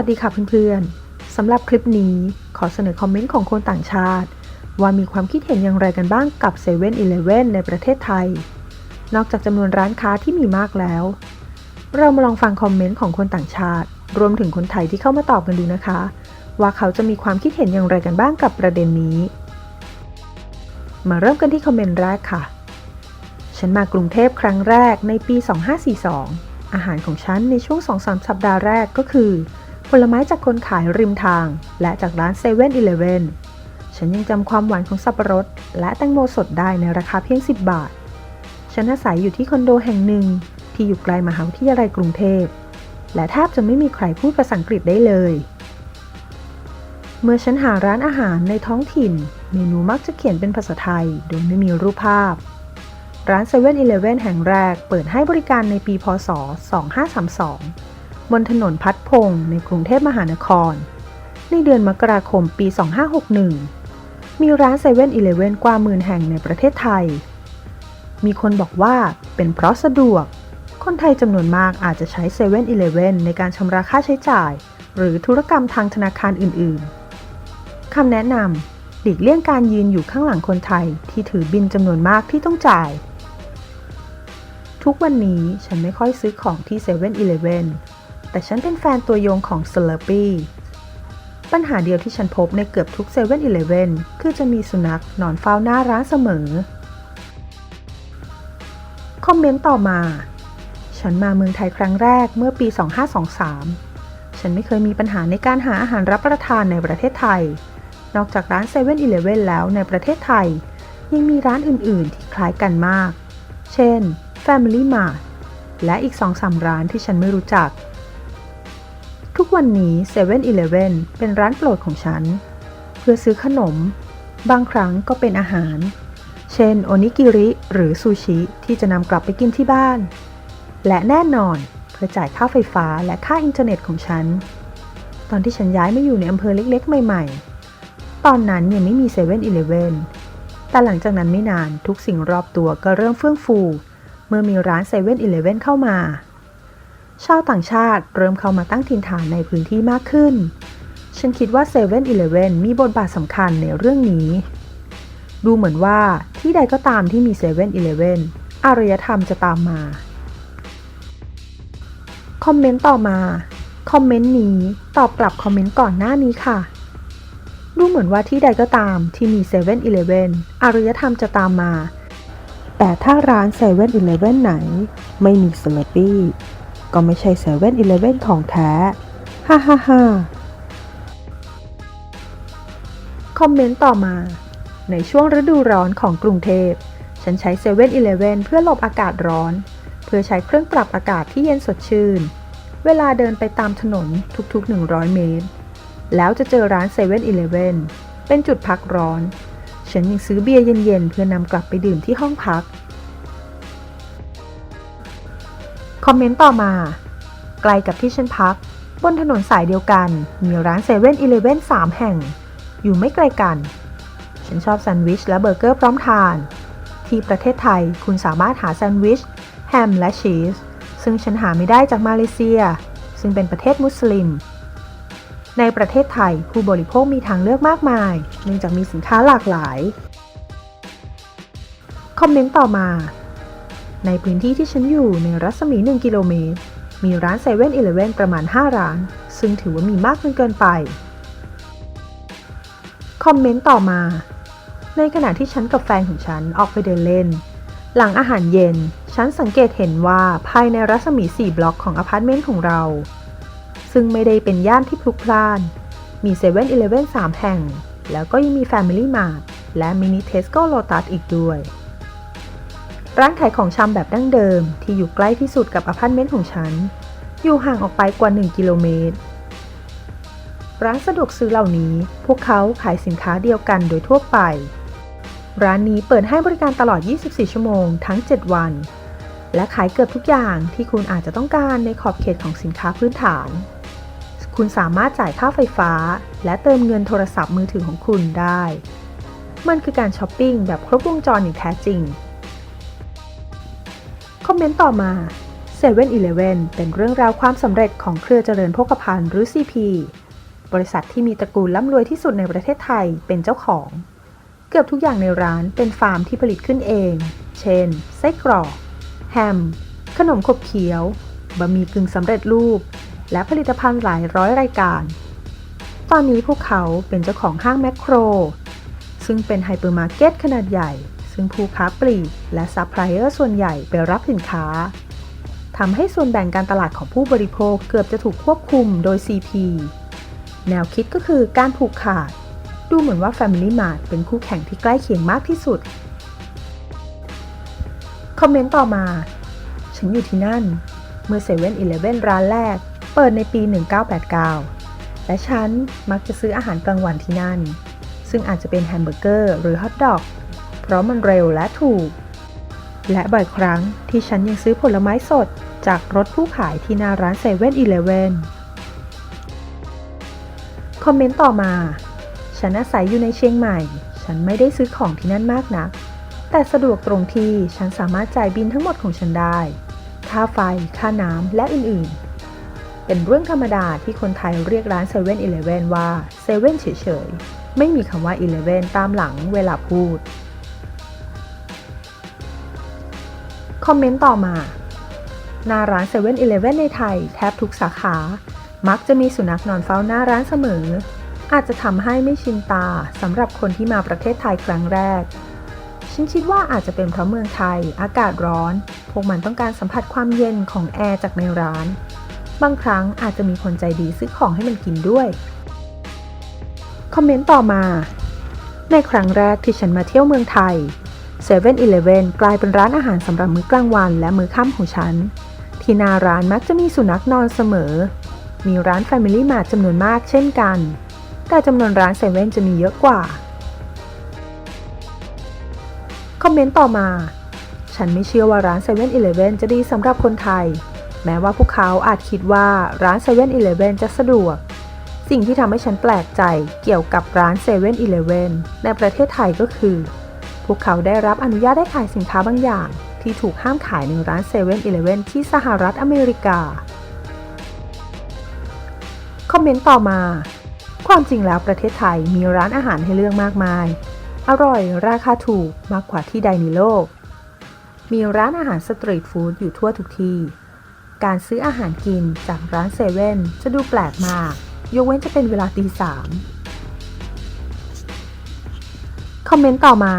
สวัสดีค่ะเพื่อนๆสำหรับคลิปนี้ขอเสนอคอมเมนต์ของคนต่างชาติ ว่ามีความคิดเห็นอย่างไรกันบ้างกับ7 e เ e ่ e อในประเทศไทย นอกจากจำนวนร้านค้าที่มีมากแล้ว เรามาลองฟังคอมเมนต์ของคนต่างชาติ รวมถึงคนไทยที่เข้ามาตอบกันดูนะคะ ว่าเขาจะมีความคิดเห็นอย่างไรกันบ้างกับประเด็นนี้ มาเริ่มกันที่คอมเมนต์แรกค่ะ ฉันมากรุงเทพครั้งแรกในปี 2542 อาหารของฉันในช่วง 2-3 สัปดาห์แรกก็คือ ผลไม้จากคนขายริมทาง และจากร้าน7 e เ e ่ e อีเลฉันยังจำความหวานของสับปะรด และแตงโมสดได้ในราคาเพียง 10 บาท ฉันอาศัยอยู่ที่คอนโดแห่งหนึ่งที่อยู่ไกลมหาวิทยาลัยกรุงเทพ และแทบจะไม่มีใครพูดภาษาอังกฤษได้เลย เมื่อฉันหาร้านอาหารในท้องถิ่น เมนูมักจะเขียนเป็นภาษาไทย โดยไม่มีรูปภาพ ร้าน7 e เ e ่ e อแห่งแรกเปิดให้บริการในปีพศ 2532 บนถนนพัดพงศ์ในกรุงเทพมหานคร ในเดือนมกราคมปี 2561 มีร้าน7 e เ e ่ e กว่าหมื่นแห่งในประเทศไทย มีคนบอกว่าเป็นเพราะสะดวก คนไทยจำนวนมากอาจจะใช้7 e เ e ่ e ในการชำระค่าใช้จ่าย หรือธุรกรรมทางธนาคารอื่นๆคำแนะนำหลีกเลี่ยงการยืนอยู่ข้างหลังคนไทยที่ถือบินจำนวนมากที่ต้องจ่ายทุกวันนี้ฉันไม่ค่อยซื้อของที่7 e เ e ่ e แต่ฉันเป็นแฟนตัวยงของ Slurpee ปัญหาเดียวที่ฉันพบในเกือบทุก7 e เ e ่ e คือจะมีสุนัขนอนเฝ้าหน้าร้านเสมอ คอมเมนต์ต่อมา ฉันมาเมืองไทยครั้งแรกเมื่อปี 2523 ฉันไม่เคยมีปัญหาในการหาอาหารรับประทานในประเทศไทย นอกจากร้าน7 e เ e ่ e แล้วในประเทศไทย ยังมีร้านอื่น ๆ ที่คล้ายกันมาก เช่น Family Mart และอีก2-3ร้านที่ฉันไม่รู้จัก กวันนี้7 e เ e ่ e เป็นร้านโปรดของฉัน เพื่อซื้อขนม บางครั้งก็เป็นอาหาร เช่น โอนิกิริหรือซูชิที่จะนำกลับไปกินที่บ้าน และแน่นอนเพื่อจ่ายค่าไฟฟ้าและค่าอินเทอร์เน็ตของฉัน ตอนที่ฉันย้ายมาอยู่ในอำเภอเล็กๆ ใหม่ๆ ตอนนั้นยังไม่มี7 e เ e ่ e แต่หลังจากนั้นไม่นานทุกสิ่งรอบตัวก็เริ่มเฟื่องฟู เมื่อมีร้าน7 e เ e ่ e เข้ามา ชาวต่างชาติเริ่มเข้ามาตั้งถิ่นฐานในพื้นที่มากขึ้น ฉันคิดว่า7 e เ e ่ e มีบทบาทสำคัญในเรื่องนี้ ดูเหมือนว่าที่ใดก็ตามที่มี7 e เ e ่ e อารยธรรมจะตามมา คอมเมนต์ต่อมา คอมเมนต์นี้ตอบกลับคอมเมนต์ก่อนหน้านี้ค่ะ ดูเหมือนว่าที่ใดก็ตามที่มี7 e เ e ่ e อารยธรรมจะตามมา แต่ถ้าร้าน7 e เ e ่ e ไหน ไม่มีสลัดปี้ ก็ไม่ใช่7 e เ e ่ e ของแท้ ฮ่าฮ่าฮ่าคอมเมนต์ต่อมา ในช่วงฤดูร้อนของกรุงเทพ ฉันใช้7 e เ e ่ e เลเวนเพื่อหลบอากาศร้อน เพื่อใช้เครื่องปรับอากาศที่เย็นสดชื่น เวลาเดินไปตามถนนทุกๆ 100 เมตร แล้วจะเจอร้าน7 e เ e ่ e เป็นจุดพักร้อน ฉันยังซื้อเบียร์เย็นๆ เพื่อนำกลับไปดื่มที่ห้องพัก คอมเมนต์ต่อมา ไกลกับที่ฉันพัก บนถนนสายเดียวกัน มีร้าน7 e เ e ่ e สามแห่ง อยู่ไม่ไกลกัน ฉันชอบแซนด์วิชและเบอร์เกอร์พร้อมทาน ที่ประเทศไทยคุณสามารถหาแซนด์วิช แฮมและชีส ซึ่งฉันหาไม่ได้จากมาเลเซีย ซึ่งเป็นประเทศมุสลิม ในประเทศไทยผู้บริโภคมีทางเลือกมากมาย เนื่องจากมีสินค้าหลากหลาย คอมเมนต์ต่อมา ในพื้นที่ที่ฉันอยู่ในรัศมี 1 กิโลเมตร มีร้าน7 e เ e ่ e ประมาณ 5 ร้าน ซึ่งถือว่ามีมากจนเกินไป คอมเมนต์ต่อมา ในขณะที่ฉันกับแฟนของฉันออกไปเดินเล่น หลังอาหารเย็น ฉันสังเกตเห็นว่าภายในรัศมี 4 บล็อกของอพาร์ตเมนต์ของเรา ซึ่งไม่ได้เป็นย่านที่พลุกพล่าน มี7 e เ e ่ e 3แห่ง แล้วก็ยังมี Family Mart และมินิ Tesco Lotus อีกด้วย ร้านขายของชำแบบดั้งเดิม ที่อยู่ใกล้ที่สุดกับอพาร์ตเมนต์ของฉัน อยู่ห่างออกไปกว่า 1 กิโลเมตร ร้านสะดวกซื้อเหล่านี้ พวกเขาขายสินค้าเดียวกันโดยทั่วไป ร้านนี้เปิดให้บริการตลอด 24 ชั่วโมง ทั้ง 7 วัน และขายเกือบทุกอย่างที่คุณอาจจะต้องการในขอบเขตของสินค้าพื้นฐาน คุณสามารถจ่ายค่าไฟฟ้า และเติมเงินโทรศัพท์มือถือของคุณได้ มันคือการช้อปปิ้งแบบครบวงจรอย่างแท้จริง คอมเมนต์ต่อมา7 e เ e ่ e อเป็นเรื่องราวความสำเร็จของเครือเจริญโภคภัณฑ์หรือ CP บริษัทที่มีตระกูลร่ำรวยที่สุดในประเทศไทยเป็นเจ้าของ เกือบทุกอย่างในร้านเป็นฟาร์มที่ผลิตขึ้นเอง เช่น ไส้กรอก แฮม ขนมขบเคี้ยว บะหมี่กึ่งสำเร็จรูป และผลิตภัณฑ์หลายร้อยรายการ ตอนนี้พวกเขาเป็นเจ้าของห้างแมคโคร ซึ่งเป็นไฮเปอร์มาร์เก็ตขนาดใหญ่ ซึ่งผู้ค้าปลีกและซัพพลายเออร์ส่วนใหญ่ไปรับสินค้าทำให้ส่วนแบ่งการตลาดของผู้บริโภคเกือบจะถูกควบคุมโดย CP แนวคิดก็คือการผูกขาด ดูเหมือนว่า Family Mart เป็นคู่แข่งที่ใกล้เคียงมากที่สุด คอมเมนต์ต่อมา ฉันอยู่ที่นั่น เมื่อ7 e เ e ่ e อร้านแรก เปิดในปี 1989 และฉันมักจะซื้ออาหารกลางวันที่นั่น ซึ่งอาจจะเป็นแฮมเบอร์เกอร์หรือฮอทดอก เพราะมันเร็วและถูก และบ่อยครั้งที่ฉันยังซื้อผลไม้สดจากรถผู้ขายที่หน้าร้าน7 e เ e ่ e อคอมเมนต์ต่อมา ฉันอาศัยอยู่ในเชียงใหม่ ฉันไม่ได้ซื้อของที่นั่นมากนัก แต่สะดวกตรงที่ฉันสามารถจ่ายบินทั้งหมดของฉันได้ ค่าไฟ ค่าน้ำ และอื่น ๆ เป็นเรื่องธรรมดาที่คนไทยเรียกร้าน7 e เ e ่ e อว่าเซเว่นเฉย ๆ ไม่มีคำว่า11ตามหลังเวลาพูด คอมเมนต์ต่อมา หน้าร้าน7 e เ e ่ e ในไทยแทบทุกสาขา มักจะมีสุนัขนอนเฝ้าหน้าร้านเสมอ อาจจะทำให้ไม่ชินตาสำหรับคนที่มาประเทศไทยครั้งแรก ฉันคิดว่าอาจจะเป็นเพราะเมืองไทย อากาศร้อน พวกมันต้องการสัมผัสความเย็นของแอร์จากในร้าน บางครั้งอาจจะมีคนใจดีซื้อของให้มันกินด้วย คอมเมนต์ต่อมา ในครั้งแรกที่ฉันมาเที่ยวเมืองไทย 7 e เ e ่ e กลายเป็นร้านอาหารสำหรับมื้อกลางวันและมื้อค่ำของฉัน ที่หน้าร้านมักจะมีสุนัขนอนเสมอ มีร้าน Family Mart จำนวนมากเช่นกัน แต่จำนวนร้านเซเว่นจะมีเยอะกว่า คอมเมนต์ต่อมา ฉันไม่เชื่อว่าร้าน7 e เ e ่ e จะดีสำหรับคนไทย แม้ว่าพวกเขาอาจคิดว่าร้าน7 e เ e ่ e จะสะดวก สิ่งที่ทำให้ฉันแปลกใจเกี่ยวกับร้าน7 e เ e ่ e ในประเทศไทยก็คือ พวกเขาได้รับอนุญาตให้ขายสินค้าบางอย่าง ที่ถูกห้ามขายในร้าน7 e เ e ่ e ที่สหรัฐอเมริกา คอมเมนต์ต่อมา ความจริงแล้วประเทศไทยมีร้านอาหารให้เลือกมากมาย อร่อยราคาถูกมากกว่าที่ใดในโลก มีร้านอาหารสตรีทฟู้ดอยู่ทั่วทุกที่ การซื้ออาหารกินจากร้านเซเว่นจะดูแปลกมาก ยกเว้นจะเป็นเวลาตีสามคอมเมนต์ต่อมา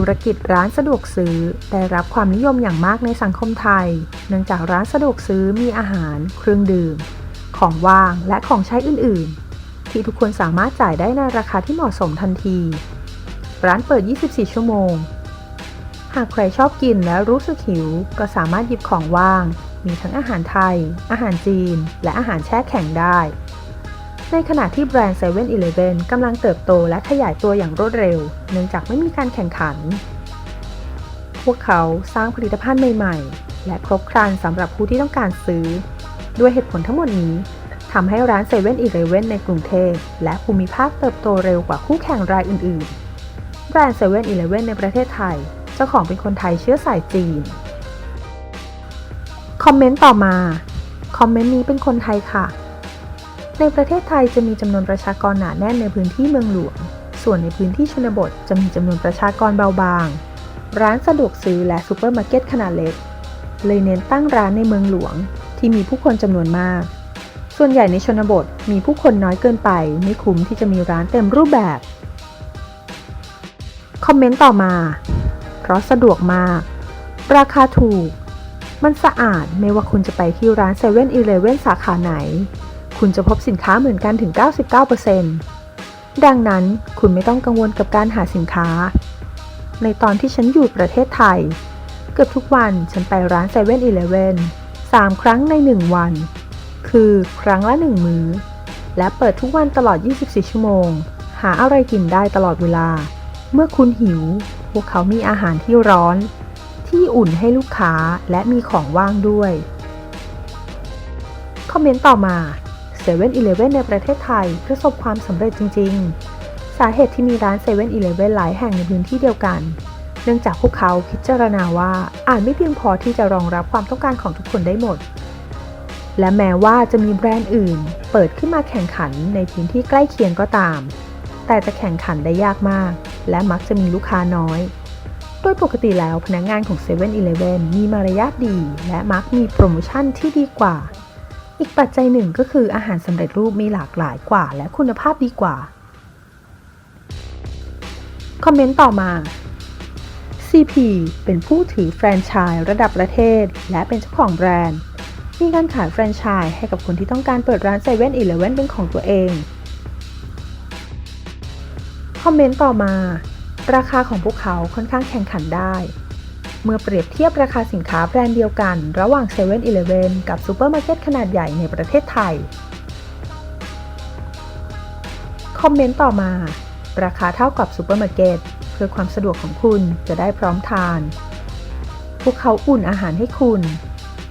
ธุรกิจร้านสะดวกซื้อได้รับความนิยมอย่างมากในสังคมไทย เนื่องจากร้านสะดวกซื้อมีอาหาร เครื่องดื่ม ของว่างและของใช้อื่น ๆ ที่ทุกคนสามารถจ่ายได้ในราคาที่เหมาะสมทันที ร้านเปิด 24 ชั่วโมง หากใครชอบกินและรู้สึกหิว ก็สามารถหยิบของว่าง มีทั้งอาหารไทย อาหารจีน และอาหารแช่แข็งได้ ในขณะที่แบรนด์7 e เ e ่ e อำลังเติบโตและขยายตัวอย่างรวดเร็ว เนื่องจากไม่มีการแข่งขัน พวกเขาสร้างผลิตภัณฑ์ใหม่ ๆ และครบครันสำหรับผู้ที่ต้องการซื้อ ด้วยเหตุผลทั้งหมดนี้ทำให้ร้านเซเว่นอีเลเวนในกรุงเทพและภูมิภาคเติบโตเร็วกว่าคู่แข่งรายอื่น ๆ แบรนด์เซเว่นอีเลเวนในประเทศไทย เจ้าของเป็นคนไทยเชื้อสายจีน คอมเมนต์ต่อมา คอมเมนต์นี้เป็นคนไทยค่ะ ในประเทศไทยจะมีจำนวนประชากรหนาแน่นในพื้นที่เมืองหลวง ส่วนในพื้นที่ชนบทจะมีจำนวนประชากรเบาบาง ร้านสะดวกซื้อและซูเปอร์มาร์เก็ตขนาดเล็ก เลยเน้นตั้งร้านในเมืองหลวง ที่มีผู้คนจำนวนมาก ส่วนใหญ่ในชนบทมีผู้คนน้อยเกินไป ไม่คุ้มที่จะมีร้านเต็มรูปแบบ คอมเมนต์ต่อมา เพราะสะดวกมาก ราคาถูก มันสะอาดไม่ว่าคุณจะไปที่ร้าน7 e เ e ่ e อสาขาไหน คุณจะพบสินค้าเหมือนกันถึง 99%ดังนั้นคุณไม่ต้องกังวลกับการหาสินค้า ในตอนที่ฉันอยู่ประเทศไทย เกือบทุกวันฉันไปร้าน7 e เ e ่ e 3ครั้งใน 1 วัน คือครั้งละ 1 มื้อ และเปิดทุกวันตลอด 24 ชั่วโมง หาอะไรกินได้ตลอดเวลา เมื่อคุณหิว พวกเขามีอาหารที่ร้อน ที่อุ่นให้ลูกค้าและมีของว่างด้วย คอมเมนต์ต่อมา 7 e เ e ่ e ในประเทศไทยประสบความสำเร็จจริง ๆ สาเหตุที่มีร้าน7 e เ e ่ e หลายแห่งในพื้นที่เดียวกัน เนื่องจากพวกเขาพิจารณาว่าอาจไม่เพียงพอที่จะรองรับความต้องการของทุกคนได้หมด และแม้ว่าจะมีแบรนด์อื่น เปิดขึ้นมาแข่งขันในพื้นที่ใกล้เคียงก็ตาม แต่จะแข่งขันได้ยากมาก และมักจะมีลูกค้าน้อยโดยปกติแล้วพนักงานของ7 e เ e ่ e อมีมารยาทดี และมักมีโปรโมชั่นที่ดีกว่า อีกปัจจัยหนึ่งก็คืออาหารสำเร็จรูปมีหลากหลายกว่า และคุณภาพดีกว่า คอมเมนต์ต่อมา CP เป็นผู้ถือแฟรนไชส์ระดับประเทศ และเป็นเจ้าของแบรนด์ มีการขายแฟรนไชส์ให้กับคนที่ต้องการเปิดร้าน7 e เ e ่ e อเป็นของตัวเอง คอมเมนต์ต่อมา ราคาของพวกเขาค่อนข้างแข่งขันได้ เมื่อเปรียบเทียบราคาสินค้าแบรนด์เดียวกัน ระหว่าง7 e เ e ่ e อกับซูเปอร์มาร์เก็ตขนาดใหญ่ในประเทศไทย คอมเมนต์ต่อมา ราคาเท่ากับซูเปอร์มาร์เก็ตเพื่อความสะดวกของคุณจะได้พร้อมทาน พวกเขาอุ่นอาหารให้คุณ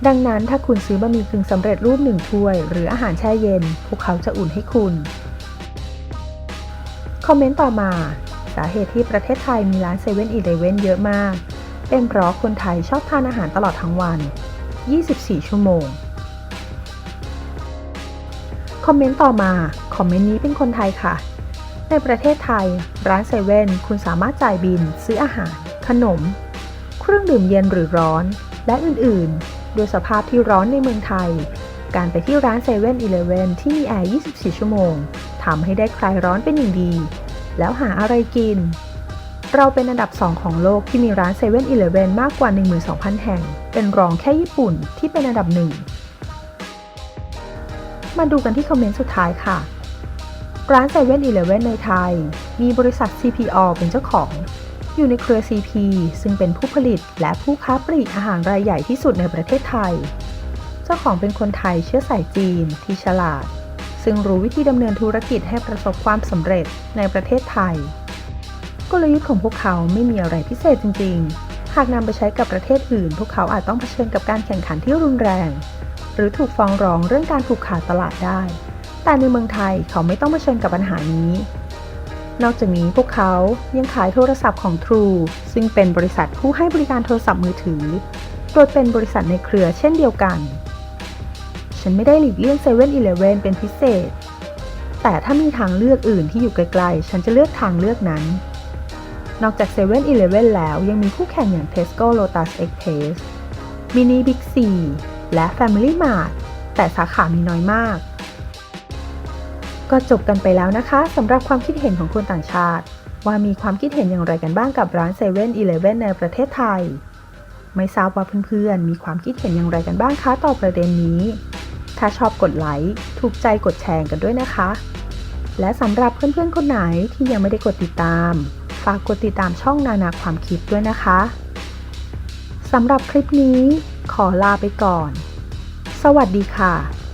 ดังนั้นถ้าคุณซื้อบะหมี่กึ่งสำเร็จรูปหนึ่งถ้วย หรืออาหารแช่เย็น พวกเขาจะอุ่นให้คุณ คอมเมนต์ต่อมา สาเหตุที่ประเทศไทยมีร้านเซเว่นอีเลเว่นเยอะมาก เป็นเพราะคนไทยชอบทานอาหารตลอดทั้งวัน 24 ชั่วโมง คอมเมนต์ต่อมา คอมเมนต์นี้เป็นคนไทยค่ะ ในประเทศไทย ร้านเซเว่นคุณสามารถจ่ายบิน ซื้ออาหาร ขนม เครื่องดื่มเย็นหรือร้อน และอื่นๆ โดยสภาพที่ร้อนในเมืองไทย การไปที่ร้านเซเว่นอีเลเว่นที่มีแอร์ 24 ชั่วโมงทำให้ได้คลายร้อนเป็นอย่างดี แล้วหาอะไรกิน เราเป็นอันดับ 2 ของโลกที่มีร้านเซเว่นอีเลเวนมากกว่า 12,000 แห่ง เป็นรองแค่ญี่ปุ่นที่เป็นอันดับหนึ่งมาดูกันที่คอมเมนต์สุดท้ายค่ะ ร้าน7 e เ e ่ e อในไทย มีบริษัท CPO เป็นเจ้าของ อยู่ในเครือ CP ซึ่งเป็นผู้ผลิตและผู้ค้าปลีกอาหารรายใหญ่ที่สุดในประเทศไทย เจ้าของเป็นคนไทยเชื้อสายจีนที่ฉลาด ซึ่งรู้วิธีดำเนินธุรกิจให้ประสบความสำเร็จในประเทศไทย กลยุทธ์ของพวกเขาไม่มีอะไรพิเศษจริง ๆ หากนำไปใช้กับประเทศอื่น พวกเขาอาจต้องเผชิญกับการแข่งขันที่รุนแรง หรือถูกฟ้องร้องเรื่องการผูกขาดตลาดได้ แต่ในเมืองไทยเขาไม่ต้องเผชิญกับปัญหานี้ นอกจากนี้พวกเขายังขายโทรศัพท์ของ True ซึ่งเป็นบริษัทผู้ให้บริการโทรศัพท์มือถือ โดยเป็นบริษัทในเครือเช่นเดียวกัน ฉันไม่ได้หลีกเลี่ยง7 e เ e ่ e อเป็นพิเศษ แต่ถ้ามีทางเลือกอื่นที่อยู่ไกลๆ ฉันจะเลือกทางเลือกนั้น นอกจาก7 e เ e ่ e อแล้วยังมีคู่แข่งอย่าง Tesco Lotus Express Mini Big C และ Family Mart แต่สาขามีน้อยมาก ก็จบกันไปแล้วนะคะสำหรับความคิดเห็นของคนต่างชาติ ว่ามีความคิดเห็นอย่างไรกันบ้างกับร้าน7 e เ e ่ e ในประเทศไทย ไม่ทราบว่าเพื่อนๆ มีความคิดเห็นอย่างไรกันบ้างคะต่อประเด็นนี้ ถ้าชอบกดไลค์ถูกใจกดแชร์กันด้วยนะคะ และสำหรับเพื่อนๆคนไหนที่ยังไม่ได้กดติดตาม ฝากกดติดตามช่องนานาความคิดด้วยนะคะสำหรับคลิปนี้ขอลาไปก่อน สวัสดีค่ะ